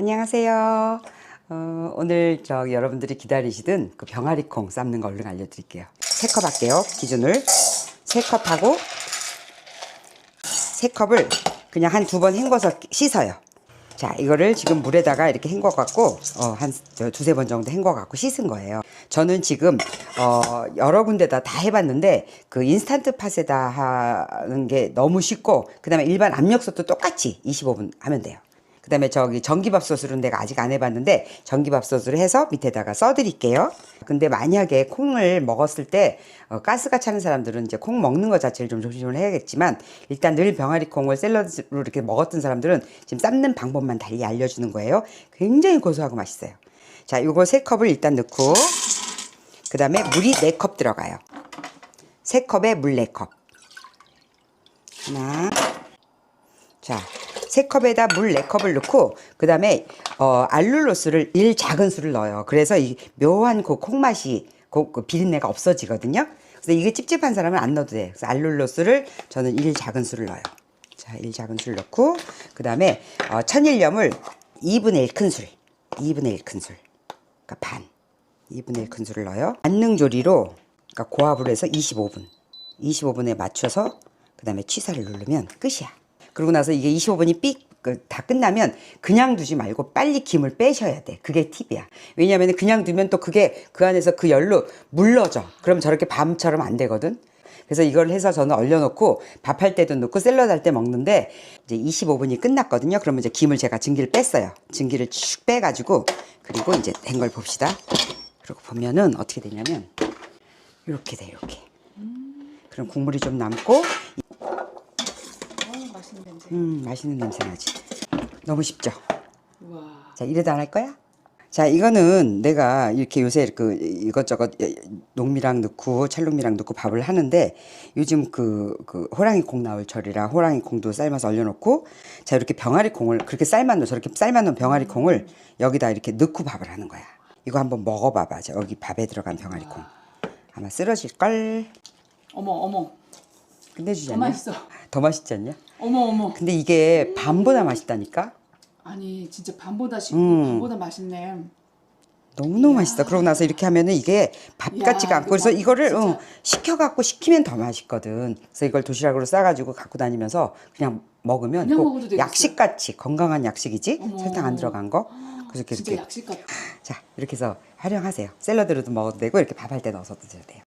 안녕하세요. 어, 오늘 저 여러분들이 기다리시던 그 병아리콩 삶는 거 얼른 알려드릴게요. 세컵 할게요. 기준을 세컵 하고 세 컵을 그냥 한 두 번 헹궈서 씻어요. 자, 이거를 지금 물에다가 이렇게 헹궈 갖고 어, 한저 두세 번 정도 헹궈 갖고 씻은 거예요. 저는 지금 어, 여러 군데다 다 해봤는데 그 인스턴트 팟에다 하는 게 너무 쉽고 그 다음에 일반 압력솥도 똑같이 25분 하면 돼요. 그 다음에 저기 전기밥솥으로는 내가 아직 안 해봤는데 전기밥솥으로 해서 밑에다가 써드릴게요. 근데 만약에 콩을 먹었을 때 어, 가스가 차는 사람들은 이제 콩 먹는 것 자체를 좀 조심을 해야겠지만 일단 늘 병아리 콩을 샐러드로 이렇게 먹었던 사람들은 지금 삶는 방법만 달리 알려주는 거예요. 굉장히 고소하고 맛있어요. 자, 요거 세 컵을 일단 넣고 그 다음에 물이 네컵 들어가요. 세 컵에 물네 컵. 하나, 자, 세 컵에다 물네 컵을 넣고 그 다음에 어, 알룰로스를 1 작은 술을 넣어요. 그래서 이 묘한 그 콩맛이 그, 그 비린내가 없어지거든요. 그래서 이게 찝찝한 사람은 안 넣어도 돼. 그래서 알룰로스를 저는 1 작은 술을 넣어요. 자, 1 작은 술 넣고 그 다음에 어, 천일염을 2분의 1 큰 술. 2분의 1 큰 술. 그러니까 반. 2분의 1 큰 술을 넣어요. 안능조리로 그러니까 고압으로 해서 25분. 25분에 맞춰서 그 다음에 취사를 누르면 끝이야. 그러고 나서 이게 25분이 삑 다 끝나면 그냥 두지 말고 빨리 김을 빼셔야 돼. 그게 팁이야. 왜냐하면 그냥 두면 또 그게 그 안에서 그 열로 물러져. 그럼 저렇게 밤처럼 안 되거든. 그래서 이걸 해서 저는 얼려놓고 밥할 때도 넣고 샐러드 할 때 먹는데 이제 25분이 끝났거든요. 그러면 이제 김을 제가 증기를 뺐어요. 증기를 쭉 빼가지고 그리고 이제 된 걸 봅시다. 그리고 보면은 어떻게 되냐면 이렇게 돼 이렇게. 그럼 국물이 좀 남고. 음 맛있는 냄새 나지. 너무 쉽죠. 우와. 자, 이래도 안 할 거야? 자, 이거는 내가 이렇게 요새 그 이것저것 농미랑 넣고 찰농미랑 넣고 밥을 하는데 요즘 그, 그 호랑이 콩 나올 철이라 호랑이 콩도 삶아서 얼려놓고 자, 이렇게 병아리 콩을 그렇게 삶아놓은 저렇게 삶아놓은 병아리 콩을 여기다 이렇게 넣고 밥을 하는 거야. 이거 한번 먹어봐봐. 자, 여기 밥에 들어간 병아리 콩. 아마 쓰러질걸? 어머 어머. 끝내주지 더 않냐? 맛있어. 더 맛있지 않냐? 어머 어머. 근데 이게 밤보다 맛있다니까? 아니 진짜 밤보다 쉽고 음. 밤보다 맛있네. 너무너무 맛있어. 그러고 나서 이렇게 하면은 이게 밥 야, 같지가 않고 그래서 막 이거를 진짜. 어, 식혀갖고 식히면 더 맛있거든. 그래서 이걸 도시락으로 싸가지고 갖고 다니면서 그냥 먹으면 그냥 꼭. 약식같이 건강한 약식이지. 어머. 설탕 안 들어간 거. 그래서 이렇게 진짜 이렇게 약식 같아. 자 이렇게 해서 활용하세요. 샐러드로도 먹어도 되고 이렇게 밥 할 때 넣어서도 돼요.